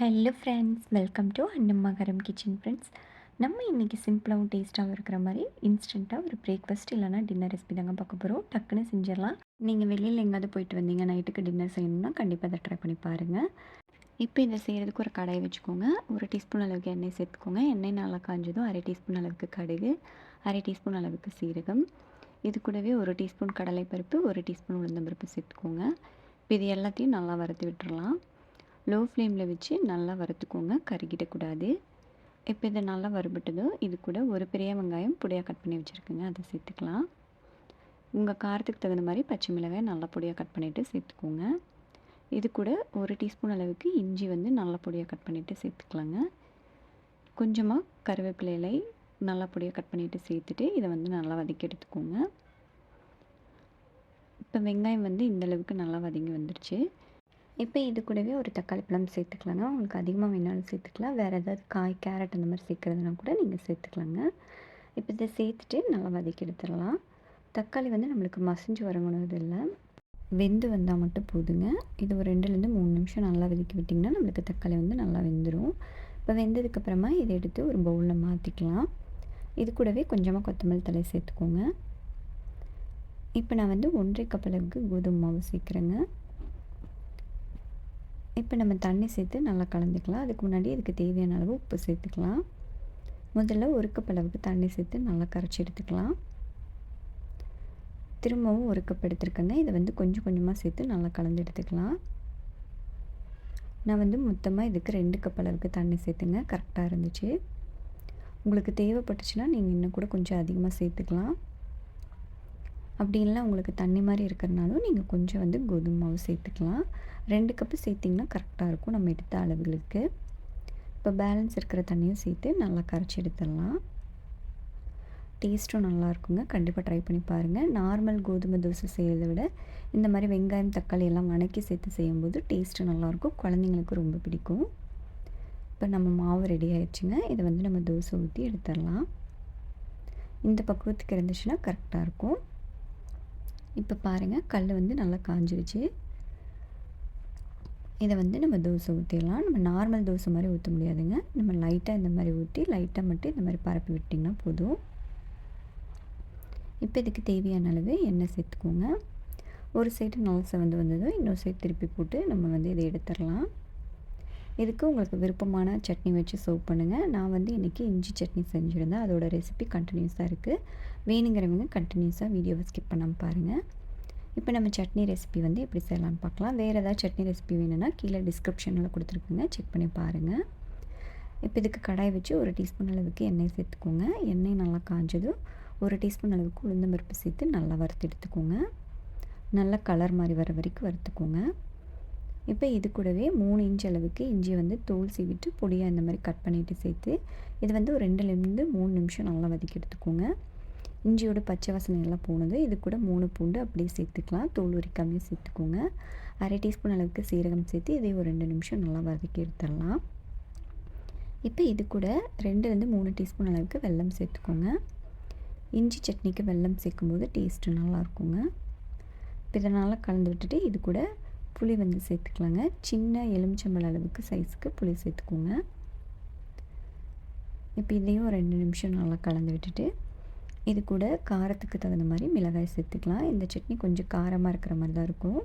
Hello friends welcome to அன்னம்மகரம் kitchen friends நம்ம இன்றைக்கி சிம்பிளாகவும் டேஸ்ட்டாகவும் இருக்கிற மாதிரி இன்ஸ்டண்ட்டாக ஒரு பிரேக்ஃபாஸ்ட் இல்லைனா டின்னர் ரெசிபி தாங்க பார்க்க போகிறோம் டக்குன்னு செஞ்சிடலாம். நீங்கள் வெளியில் எங்கேயாவது போயிட்டு வந்தீங்க நைட்டுக்கு டின்னர் செய்யணும்னா கண்டிப்பாக அதை ட்ரை பண்ணி பாருங்கள் இப்போ இதை செய்கிறதுக்கு ஒரு கடாயை வச்சுக்கோங்க. ஒரு டீஸ்பூன் அளவுக்கு எண்ணெய் சேர்த்துக்கோங்க. எண்ணெய் நல்லா காஞ்சதும் அரை டீஸ்பூன் அளவுக்கு கடுகு அரை டீஸ்பூன் அளவுக்கு சீரகம். இது கூடவே ஒரு டீஸ்பூன் கடலைப்பருப்பு ஒரு டீஸ்பூன் உளுந்தம்பருப்பு சேர்த்துக்கோங்க. இப்போ இது எல்லாத்தையும் நல்லா வறுத்து விட்டுறலாம் லோ ஃப்ளேமில் வச்சு நல்லா வறுத்துக்கோங்க. கருகிடக்கூடாது இப்போ இதை நல்லா வறுபட்டதோ இது கூட ஒரு பெரிய வெங்காயம் பொடியாக கட் பண்ணி வச்சுருக்குங்க. அதை சேர்த்துக்கலாம். உங்கள் காரத்துக்கு தகுந்த மாதிரி பச்சை மிளகாய் நல்லா பொடியாக கட் பண்ணிவிட்டு சேர்த்துக்கோங்க. இது கூட ஒரு டீஸ்பூன் அளவுக்கு இஞ்சி வந்து நல்லா பொடியாக கட் பண்ணிவிட்டு சேர்த்துக்கலாங்க. கொஞ்சமாக கருவேப்பிலை இலை நல்லா பொடியாக கட் பண்ணிவிட்டு சேர்த்துட்டு இதை வந்து நல்லா வதக்கி எடுத்துக்கோங்க. இப்போ வெங்காயம் வந்து இந்தளவுக்கு நல்லா வதங்கி வந்துடுச்சு இப்போ இது கூடவே ஒரு தக்காளி பழம் சேர்த்துக்கலாங்க. உங்களுக்கு அதிகமாக வேணாலும் சேர்த்துக்கலாம். வேறு ஏதாவது காய் கேரட் அந்த மாதிரி சேர்க்குறதுனா கூட நீங்கள் சேர்த்துக்கலாங்க. இப்போ இதை சேர்த்துட்டு நல்லா வதக்கி எடுத்துடலாம். தக்காளி வந்து நம்மளுக்கு மசிஞ்சு வரங்கணும் இல்லை. வெந்து வந்தால் மட்டும் போதுங்க. இது ஒரு ரெண்டுலேருந்து மூணு நிமிஷம் நல்லா வதக்கி விட்டிங்கன்னா நம்மளுக்கு தக்காளி வந்து நல்லா வெந்துடும் இப்போ வெந்ததுக்கப்புறமா இதை எடுத்து ஒரு பவுலில் மாற்றிக்கலாம் இது கூடவே கொஞ்சமாக கொத்தமல்லி தலை சேர்த்துக்கோங்க. இப்போ நான் வந்து ஒன்றரை கப் அளவுக்கு கோதுமை மாவு சேர்க்குறேங்க. இப்போ நம்ம தண்ணி சேர்த்து நல்லா கலந்துக்கலாம். அதுக்கு முன்னாடி இதுக்கு தேவையான அளவு உப்பு சேர்த்துக்கலாம். முதல்ல ஒரு கப் அளவுக்கு தண்ணி சேர்த்து நல்லா கரைச்சி எடுத்துக்கலாம். திரும்பவும் ஒரு கப் எடுத்துருக்கேங்க. இதை வந்து கொஞ்சம் கொஞ்சமாக சேர்த்து நல்லா கலந்து எடுத்துக்கலாம். நான் வந்து மொத்தமாக இதுக்கு ரெண்டு கப் அளவுக்கு தண்ணி சேர்த்துங்க. கரெக்டாக இருந்துச்சு. உங்களுக்கு தேவைப்பட்டுச்சுன்னா நீங்கள் இன்னும் கூட கொஞ்சம் அதிகமாக சேர்த்துக்கலாம். அப்படி இல்லை உங்களுக்கு தண்ணி மாதிரி இருக்கிறனாலும் நீங்கள் கொஞ்சம் வந்து கோதுமை மாவு சேர்த்துக்கலாம். ரெண்டு கப்பு சேர்த்திங்கன்னா கரெக்டாக இருக்கும். நம்ம எடுத்த அளவுகளுக்கு. இப்போ பேலன்ஸ் இருக்கிற தண்ணியும் சேர்த்து நல்லா கரைச்சி எடுத்துடலாம். டேஸ்ட்டும் நல்லா இருக்குங்க. கண்டிப்பாக ட்ரை பண்ணி பாருங்கள் நார்மல் கோதுமை தோசை செய்கிறத விட இந்த மாதிரி வெங்காயம் தக்காளி எல்லாம் வணக்கி சேர்த்து செய்யும்போது டேஸ்ட்டு நல்லாயிருக்கும் குழந்தைங்களுக்கு ரொம்ப பிடிக்கும். இப்போ நம்ம மாவு ரெடி ஆயிடுச்சுங்க. இதை வந்து நம்ம தோசை ஊற்றி எடுத்துடலாம். இந்த பக்குவத்துக்கு இருந்துச்சுன்னா கரெக்டாக இருக்கும். இப்போ பாருங்கள் கல் வந்து நல்லா காஞ்சிருச்சு. இதை வந்து நம்ம தோசை ஊற்றிடலாம் நம்ம நார்மல் தோசை மாதிரி ஊற்ற முடியாதுங்க. நம்ம லைட்டாக இந்த மாதிரி ஊற்றி லைட்டாக மட்டும் இந்த மாதிரி பரப்பி விட்டிங்கன்னா போதும். இப்போ இதுக்கு தேவையான அளவு எண்ணெய் சேர்த்துக்கோங்க. ஒரு சைடு நல்சை வந்து வந்ததும் இன்னொரு சைடு திருப்பி போட்டு நம்ம வந்து இதை எடுத்துடலாம். இதுக்கு உங்களுக்கு விருப்பமான சட்னி வச்சு சர்வ் பண்ணுங்கள் நான் வந்து இன்றைக்கி இஞ்சி சட்னி செஞ்சுருந்தேன். அதோடய ரெசிபி கண்டினியூஸாக இருக்குது வேணுங்கிறவங்க கண்டினியூஸாக வீடியோவை ஸ்கிப் பண்ணாமல் பாருங்கள் இப்போ நம்ம சட்னி ரெசிபி வந்து எப்படி செய்யலாம்னு பார்க்கலாம். வேறு ஏதாவது சட்னி ரெசிபி வேணும்னா கீழே டிஸ்கிரிப்ஷனில் கொடுத்துருக்குங்க. செக் பண்ணி பாருங்கள் இப்போ இதுக்கு கடாய் வச்சு ஒரு டீஸ்பூன் அளவுக்கு எண்ணெய் சேர்த்துக்கோங்க. எண்ணெய் நல்லா காஞ்சதும் ஒரு டீஸ்பூன் அளவுக்கு உளுந்தம்பருப்பு சேர்த்து நல்லா வறுத்து எடுத்துக்கோங்க. நல்லா கலர் மாதிரி வர வரைக்கும் வறுத்துக்கோங்க. இப்போ இது கூடவே மூணு இன்ச் அளவுக்கு இஞ்சி வந்து தோல் சீவிட்டு பொடியாக இந்த மாதிரி கட் பண்ணிவிட்டு சேர்த்து இது வந்து ஒரு ரெண்டுலேருந்து மூணு நிமிஷம் நல்லா வதக்கி எடுத்துக்கோங்க. இஞ்சியோட பச்சை வாசனை எல்லாம் போனது. இது கூட மூணு பூண்டு அப்படியே சேர்த்துக்கலாம். தோல் உரிக்காமே சேர்த்துக்கோங்க. அரை டீஸ்பூன் அளவுக்கு சீரகம் சேர்த்து இதை ஒரு ரெண்டு நிமிஷம் நல்லா வதக்கி எடுத்துடலாம். இப்போ இது கூட ரெண்டுலேருந்து மூணு டீஸ்பூன் அளவுக்கு வெல்லம் சேர்த்துக்கோங்க. இஞ்சி சட்னிக்கு வெல்லம் சேர்க்கும்போது டேஸ்ட்டு நல்லாயிருக்குங்க இதனால் கலந்து விட்டுட்டு இது கூட புளி வந்து சேர்த்துக்கலாங்க. சின்ன எலுமிச்சம்பழ அளவுக்கு சைஸுக்கு புளி சேர்த்துக்கோங்க. இப்போ இதையும் ரெண்டு நிமிஷம் நல்லா கலந்து விட்டுட்டு இது கூட காரத்துக்கு தகுந்த மாதிரி மிளகாய் சேர்த்துக்கலாம். இந்த சட்னி கொஞ்சம் காரமாக இருக்கிற மாதிரி தான் இருக்கும்.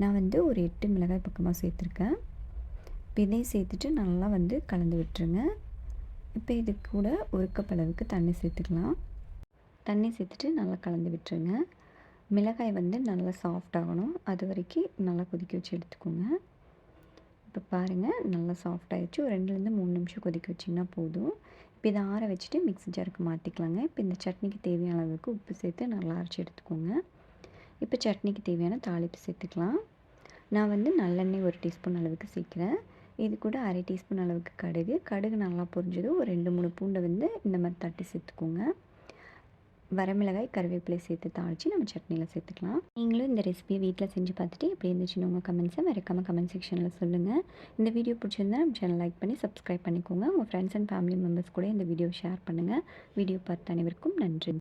நான் வந்து ஒரு எட்டு மிளகாய் பக்கமாக சேர்த்துருக்கேன். இப்போ இதையும் சேர்த்துட்டு நல்லா வந்து கலந்து விட்டுருங்க. இப்போ இது கூட ஒரு கப் அளவுக்கு தண்ணி சேர்த்துக்கலாம். தண்ணி சேர்த்துட்டு நல்லா கலந்து விட்டுருங்க. மிளகாய் வந்து நல்லா சாஃப்ட் ஆகணும். அது வரைக்கும் நல்லா கொதிக்க வச்சு எடுத்துக்கோங்க. இப்போ பாருங்கள் நல்லா சாஃப்ட் ஆகிடுச்சு ஒரு ரெண்டுலேருந்து மூணு நிமிஷம் கொதிக்க வச்சிங்கன்னா போதும். இப்போ இதை ஆற வச்சுட்டு மிக்ஸி ஜாருக்கு மாற்றிக்கலாங்க இப்போ இந்த சட்னிக்கு தேவையான அளவுக்கு உப்பு சேர்த்து நல்லா அரைச்சி எடுத்துக்கோங்க. இப்போ சட்னிக்கு தேவையான தாளிப்பு சேர்த்துக்கலாம். நான் வந்து நல்லெண்ணெய் ஒரு டீஸ்பூன் அளவுக்கு சேர்க்குறேன். இது கூட அரை டீஸ்பூன் அளவுக்கு கடுகு. கடுகு நல்லா பொரிஞ்சதும் ஒரு ரெண்டு மூணு பூண்டை வந்து இந்த மாதிரி தட்டி சேர்த்துக்கோங்க. வரமிளகாய் கருவேப்பிலை சேர்த்து தாளித்து நம்ம சட்னியில் சேர்த்துக்கலாம். நீங்களும் இந்த ரெசிபியை வீட்டில் செஞ்சு பார்த்துட்டு எப்படி இருந்துச்சுன்னு உங்கள் கமெண்ட்ஸை மறக்காமல் கமெண்ட் செக்ஷனில் சொல்லுங்கள் இந்த வீடியோ பிடிச்சிருந்தா நம்ம சேனல் லைக் பண்ணி சப்ஸ்கிரைப் பண்ணிக்கோங்க. உங்கள் ஃப்ரெண்ட்ஸ் அண்ட் ஃபேமிலி மெம்பர்ஸ் கூட இந்த வீடியோ ஷேர் பண்ணுங்கள் வீடியோ பார்த்த அனைவருக்கும் நன்றி.